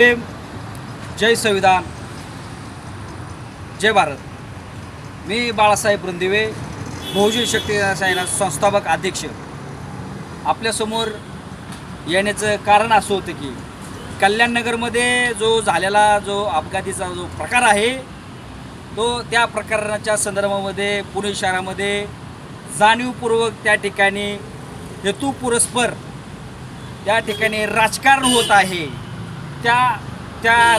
प्रेम जय संविधान जय भारत. मी बाळासाहेब रुंदिवे बहुजन शक्ती सेना संस्थापक अध्यक्ष. आपल्यासमोर येण्याचं कारण असं होतं की कल्याणनगरमध्ये जो झालेला जो अपघातीचा जो प्रकार आहे तो त्या प्रकरणाच्या संदर्भामध्ये पुणे शहरामध्ये जाणीवपूर्वक त्या ठिकाणी हेतुपुरस्पर त्या ठिकाणी राजकारण होत आहे. त्या त्या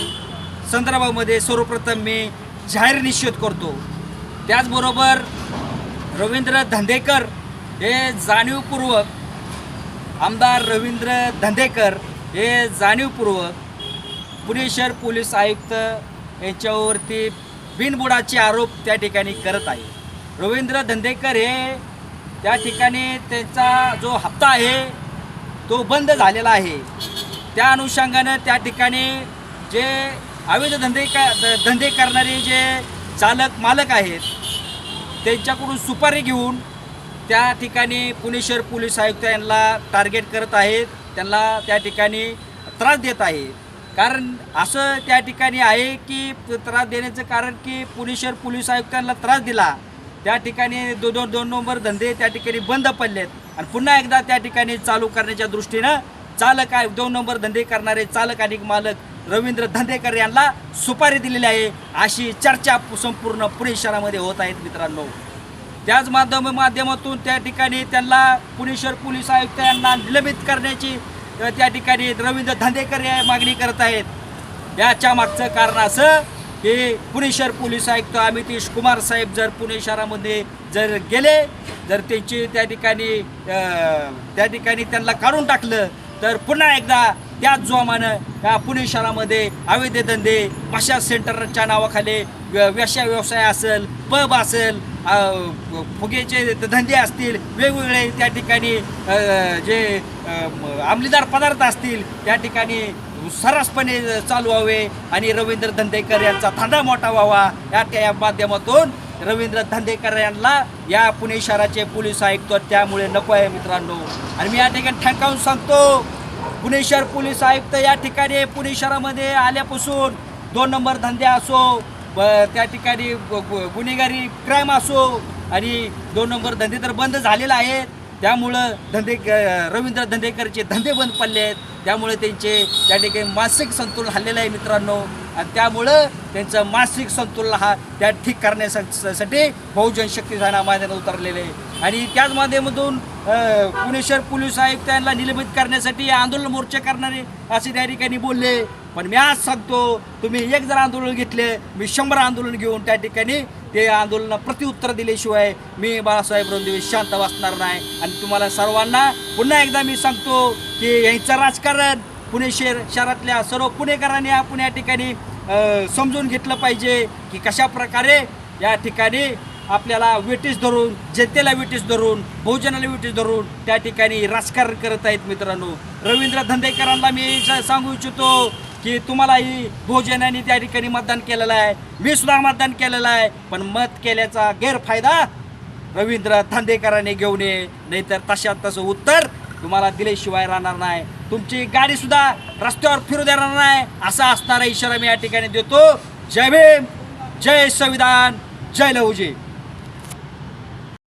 संदर्भामध्ये सर्वप्रथम मी जाहीर निषेध करतो. त्याचबरोबर रवींद्र धंदेकर हे जाणीवपूर्वक आमदार रवींद्र धंदेकर हे जाणीवपूर्वक पुणे शहर पोलीस आयुक्त यांच्यावरती बिनबुडाचे आरोप त्या ठिकाणी करत आहे रवींद्र धंदेकर हे त्या ठिकाणी त्यांचा जो हप्ता आहे तो बंद झालेला आहे. त्या अनुषंगानं त्या ठिकाणी जे अवैध धंदे का धंदे करणारे जे चालक मालक आहेत त्यांच्याकडून सुपारी घेऊन त्या ठिकाणी पुणे शहर पोलीस आयुक्त यांना टार्गेट करत आहेत त्यांना त्या ठिकाणी त्रास देत आहे कारण असं त्या ठिकाणी आहे की त्रास देण्याचं कारण की पुणे शहर पोलीस आयुक्तांना त्रास दिला. त्या ठिकाणी दोन दोन दोन नंबर धंदे त्या ठिकाणी बंद पडलेत. आणि पुन्हा एकदा त्या ठिकाणी चालू करण्याच्या दृष्टीनं चालक आहे दोन नंबर धंदे करणारे चालक आणि मालक रवींद्र धंदेकर यांना सुपारी दिलेली आहे. अशी चर्चा संपूर्ण पुणे शहरामध्ये होत आहेत मित्रांनो. त्याच माध्यम माध्यमातून त्या ठिकाणी त्यांना पुणे शहर पोलीस आयुक्त यांना निलंबित करण्याची त्या ठिकाणी रवींद्र धंदेकर या मागणी करत आहेत. याच्या मागचं कारण असं की पुणे शहर पोलीस आयुक्त अमितेश कुमार साहेब जर पुणे शहरामध्ये जर गेले जर त्यांची त्या ठिकाणी त्या ठिकाणी त्यांना काढून टाकलं तर पुन्हा एकदा त्याच जोमानं या पुणे शहरामध्ये अवैध धंदे भाषा सेंटरच्या नावाखाली व्य- व्यवसाय व्यवसाय असेल पब असेल फुगेचे धंदे असतील वेगवेगळे त्या ठिकाणी जे अ, अंमलीदार पदार्थ असतील त्या ठिकाणी सर्रासपणे चालू व्हावे. आणि रवींद्र धंदेकर यांचा धंदा मोठा व्हावा. या त्या माध्यमातून रवींद्र धंदेकर यांना या पुणे शहराचे पोलीस आयुक्त त्यामुळे नको आहे मित्रांनो. आणि मी या ठिकाणी ठणकावून सांगतो पुणे शहर पोलीस आयुक्त या ठिकाणी पुणे शहरामध्ये आल्यापासून दोन नंबर धंदे असो त्या ठिकाणी गु- गु- गुन्हेगारी क्राईम असो आणि दोन नंबर धंदे तर बंद झालेले आहेत. त्यामुळं धंदे रवींद्र धंदेकरचे धंदे बंद पडले आहेत. त्यामुळे त्यांचे त्या ठिकाणी मानसिक संतुलन हल्लेलं आहे मित्रांनो. आणि त्यामुळं त्यांचं मानसिक संतुलन हा त्या ठीक करण्यासाठी बहुजन शक्ती सेना मैदानात उतरलेले आहे. आणि त्याच माध्यमातून पुणे शहर पोलीस आयुक्तांना निलंबित करण्यासाठी आंदोलन मोर्चा करणारे असे त्या ठिकाणी बोलले. पण मी आज सांगतो तुम्ही एक जर आंदोलन घेतले मी शंभर आंदोलन घेऊन त्या ठिकाणी ते आंदोलनाला प्रत्युत्तर दिल्याशिवाय मी बाळासाहेब रोंदेवे शांत बसणार नाही. आणि तुम्हाला सर्वांना पुन्हा एकदा मी सांगतो की यांचं राजकारण पुणे शहर शहरातल्या सर्व पुणेकरांनी आपण या ठिकाणी समजून घेतलं पाहिजे की कशा प्रकारे या ठिकाणी आपल्याला वेटीस धरून जनतेला वेटीस धरून बहुजनाला वेटीस धरून त्या ठिकाणी राजकारण करत आहेत मित्रांनो. रवींद्र धंदेकरांना मी सांगू इच्छितो की तुम्हालाही बहुजनाने त्या ठिकाणी मतदान केलेलं आहे. मी सुद्धा मतदान केलेलं आहे पण मत केल्याचा गैरफायदा रवींद्र धांदेकरांनी घेऊन ये नाहीतर तशात तसं उत्तर तुम्हाला दिल्याशिवाय राहणार नाही. तुमची गाडी सुद्धा रस्त्यावर फिरू देणार नाही असा असणारा इशारा मी या ठिकाणी देतो. जय भीम जय संविधान जय लहुजी.